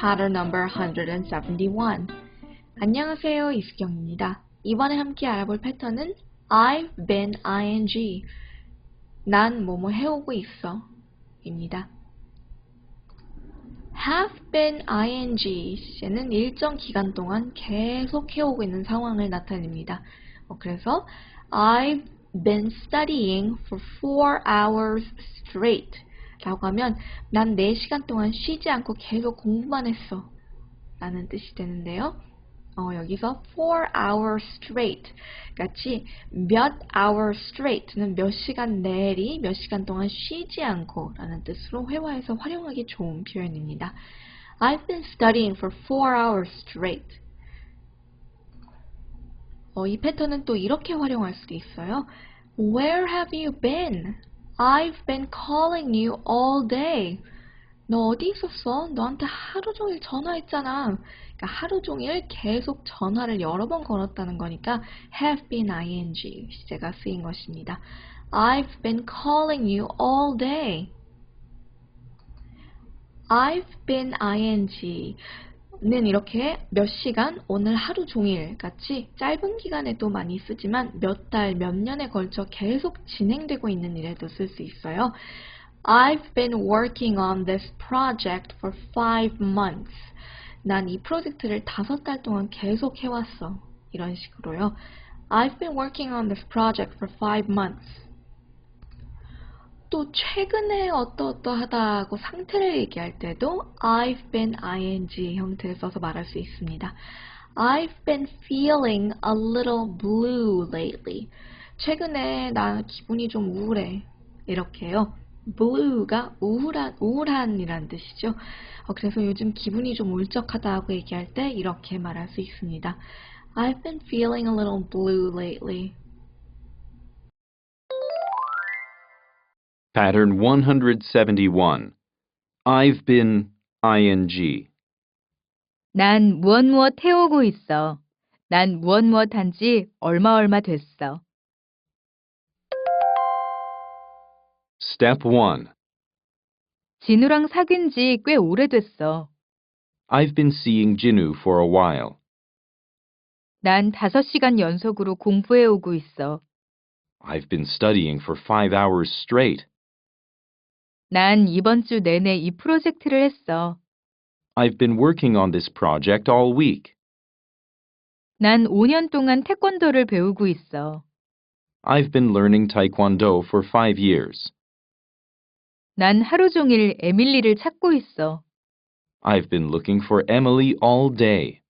pattern number 171. 안녕하세요, 이수경입니다. 이번에 함께 알아볼 패턴은 I've been ing. 난 뭐뭐 해오고 있어. 입니다. have been ing 시제는 일정 기간 동안 계속 해오고 있는 상황을 나타냅니다. 어, 그래서 I've been studying for four hours straight 라고 하면 난 4시간 동안 쉬지 않고 계속 공부만 했어 라는 뜻이 되는데요. 어, 여기서 four hours straight 같이 몇 hour straight는 몇 시간 내리 몇 시간 동안 쉬지 않고 라는 뜻으로 회화에서 활용하기 좋은 표현입니다. I've been studying for four hours straight. 어, 이 패턴은 또 이렇게 활용할 수도 있어요. Where have you been? I've been calling you all day. 너 어디 있었어? 너한테 하루 종일 전화했잖아. 그러니까 하루 종일 계속 전화를 여러 번 걸었다는 거니까 have been ing 시제가 쓰인 것입니다. I've been calling you all day. I've been ing 는 이렇게 몇 시간, 오늘 하루 종일 같이 짧은 기간에도 많이 쓰지만 몇 달, 몇 년에 걸쳐 계속 진행되고 있는 일에도 쓸 수 있어요. I've been working on this project for five months. 난 이 프로젝트를 다섯 달 동안 계속 해왔어. 이런 식으로요. I've been working on this project for five months. 또 최근에 어떠어떠하다고 상태를 얘기할 때도 I've been ing 형태를 써서 말할 수 있습니다. I've been feeling a little blue lately. 최근에 나 기분이 좀 우울해. 이렇게요. blue가 우울한, 우울한이란 뜻이죠. 어, 그래서 요즘 기분이 좀 울적하다고 얘기할 때 이렇게 말할 수 있습니다. I've been feeling a little blue lately. Pattern 171. I've been ing. 난 무엇 무엇 해오고 있어. 난 무엇 무엇 한지 얼마 얼마 됐어. Step 1. 진우랑 사귄 지 꽤 오래됐어. I've been seeing Jinu for a while. 난 5시간 연속으로 공부해 오고 있어. I've been studying for five hours straight. 난 이번 주 내내 이 프로젝트를 했어. I've been working on this project all week. 난 5년 동안 태권도를 배우고 있어. I've been learning Taekwondo for five years. 난 하루 종일 에밀리를 찾고 있어. I've been looking for Emily all day.